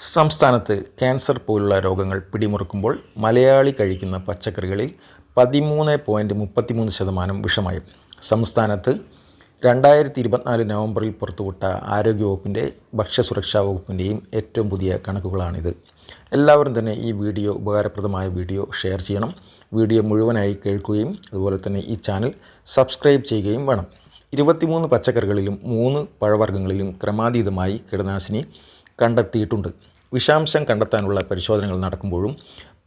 സംസ്ഥാനത്ത് ക്യാൻസർ പോലുള്ള രോഗങ്ങൾ പിടിമുറുക്കുമ്പോൾ മലയാളി കഴിക്കുന്ന പച്ചക്കറികളിൽ പതിമൂന്ന് പോയിന്റ് മുപ്പത്തിമൂന്ന് ശതമാനം വിഷമയം. സംസ്ഥാനത്ത് രണ്ടായിരത്തി ഇരുപത്തിനാല് നവംബറിൽ പുറത്തുവിട്ട ആരോഗ്യവകുപ്പിന്റെ ഭക്ഷ്യസുരക്ഷാ വകുപ്പിന്റെയും ഏറ്റവും പുതിയ കണക്കുകളാണിത്. എല്ലാവരും തന്നെ ഈ വീഡിയോ ഉപകാരപ്രദമായ വീഡിയോ ഷെയർ ചെയ്യണം. വീഡിയോ മുഴുവനായി കേൾക്കുകയും അതുപോലെ തന്നെ ഈ ചാനൽ സബ്സ്ക്രൈബ് ചെയ്യുകയും വേണം. ഇരുപത്തിമൂന്ന് പച്ചക്കറികളിലും മൂന്ന് പഴവർഗങ്ങളിലും ക്രമാതീതമായി കീടനാശിനി കണ്ടെത്തിയിട്ടുണ്ട്. വിഷാംശം കണ്ടെത്താനുള്ള പരിശോധനകൾ നടക്കുമ്പോഴും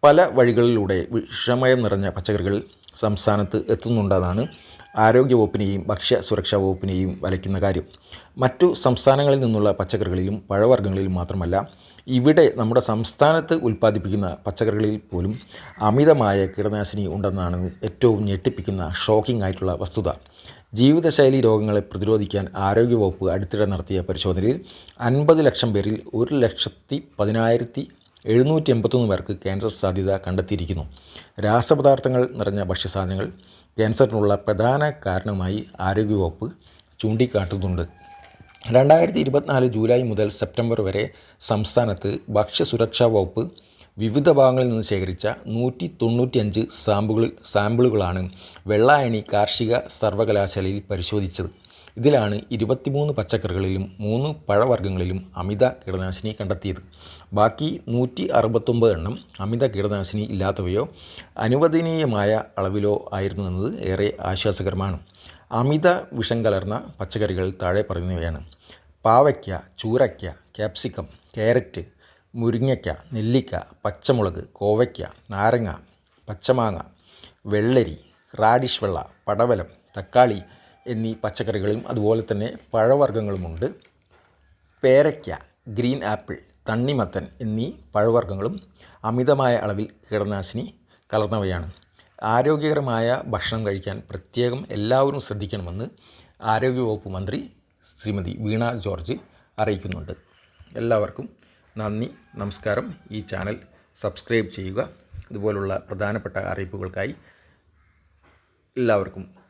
പല വഴികളിലൂടെ വിഷമയം നിറഞ്ഞ പച്ചക്കറികൾ സംസ്ഥാനത്ത് എത്തുന്നുണ്ടെന്നാണ് ആരോഗ്യവകുപ്പിനെയും ഭക്ഷ്യ സുരക്ഷാ വകുപ്പിനെയും വലയ്ക്കുന്ന കാര്യം. മറ്റു സംസ്ഥാനങ്ങളിൽ നിന്നുള്ള പച്ചക്കറികളിലും പഴവർഗങ്ങളിലും മാത്രമല്ല ഇവിടെ നമ്മുടെ സംസ്ഥാനത്ത് ഉൽപ്പാദിപ്പിക്കുന്ന പച്ചക്കറികളിൽ പോലും അമിതമായ കീടനാശിനി ഉണ്ടെന്നാണ് ഏറ്റവും ഞെട്ടിപ്പിക്കുന്ന ഷോക്കിംഗ് ആയിട്ടുള്ള വസ്തുത. ജീവിതശൈലി രോഗങ്ങളെ പ്രതിരോധിക്കാൻ ആരോഗ്യവകുപ്പ് അടുത്തിടെ നടത്തിയ പരിശോധനയിൽ അൻപത് ലക്ഷം പേരിൽ ഒരു ലക്ഷത്തി പതിനായിരത്തി എഴുന്നൂറ്റി എൺപത്തൊന്ന് പേർക്ക് ക്യാൻസർ സാധ്യത കണ്ടെത്തിയിരിക്കുന്നു. രാസപദാർത്ഥങ്ങൾ നിറഞ്ഞ ഭക്ഷ്യസാധനങ്ങൾ ക്യാൻസറിനുള്ള പ്രധാന കാരണമായി ആരോഗ്യവകുപ്പ് ചൂണ്ടിക്കാട്ടുന്നുണ്ട്. രണ്ടായിരത്തി ഇരുപത്തിനാല് ജൂലൈ മുതൽ സെപ്റ്റംബർ വരെ സംസ്ഥാനത്ത് ഭക്ഷ്യസുരക്ഷാ വകുപ്പ് വിവിധ ഭാഗങ്ങളിൽ നിന്ന് ശേഖരിച്ച നൂറ്റി തൊണ്ണൂറ്റിയഞ്ച് സാമ്പിളുകൾ സാമ്പിളുകളാണ് വെള്ളായണി കാർഷിക സർവകലാശാലയിൽ പരിശോധിച്ചത്. ഇതിലാണ് ഇരുപത്തിമൂന്ന് പച്ചക്കറികളിലും മൂന്ന് പഴവർഗങ്ങളിലും അമിത കീടനാശിനി കണ്ടെത്തിയത്. ബാക്കി നൂറ്റി അറുപത്തൊമ്പത് എണ്ണം അമിത കീടനാശിനി ഇല്ലാത്തവയോ അനുവദനീയമായ അളവിലോ ആയിരുന്നു എന്നത് ഏറെ ആശ്വാസകരമാണ്. അമിത വിഷം കലർന്ന പച്ചക്കറികൾ താഴെ പറയുന്നവയാണ്. പാവയ്ക്ക ചൂരയ്ക്ക ക്യാപ്സിക്കം ക്യാരറ്റ് മുരിങ്ങയ്ക്ക നെല്ലിക്ക പച്ചമുളക് കോവയ്ക്ക നാരങ്ങ പച്ചമാങ്ങ വെള്ളരി റാഡിഷ് വെള്ള പടവലം തക്കാളി എന്നീ പച്ചക്കറികളും അതുപോലെ തന്നെ പഴവർഗങ്ങളുമുണ്ട്. പേരയ്ക്ക ഗ്രീൻ ആപ്പിൾ തണ്ണിമത്തൻ എന്നീ പഴവർഗങ്ങളും അമിതമായ അളവിൽ കീടനാശിനി കലർന്നവയാണ്. ആരോഗ്യകരമായ ഭക്ഷണം കഴിക്കാൻ പ്രത്യേകം എല്ലാവരും ശ്രദ്ധിക്കണമെന്ന് ആരോഗ്യവകുപ്പ് മന്ത്രി ശ്രീമതി വീണ ജോർജ് അറിയിക്കുന്നുണ്ട്. എല്ലാവർക്കും നന്ദി നമസ്കാരം. ഈ ചാനൽ സബ്സ്ക്രൈബ് ചെയ്യുക. ഇതുപോലുള്ള പ്രധാനപ്പെട്ട അറിയിപ്പുകൾക്കായി എല്ലാവർക്കും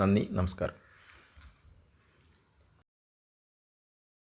നന്ദി നമസ്കാരം.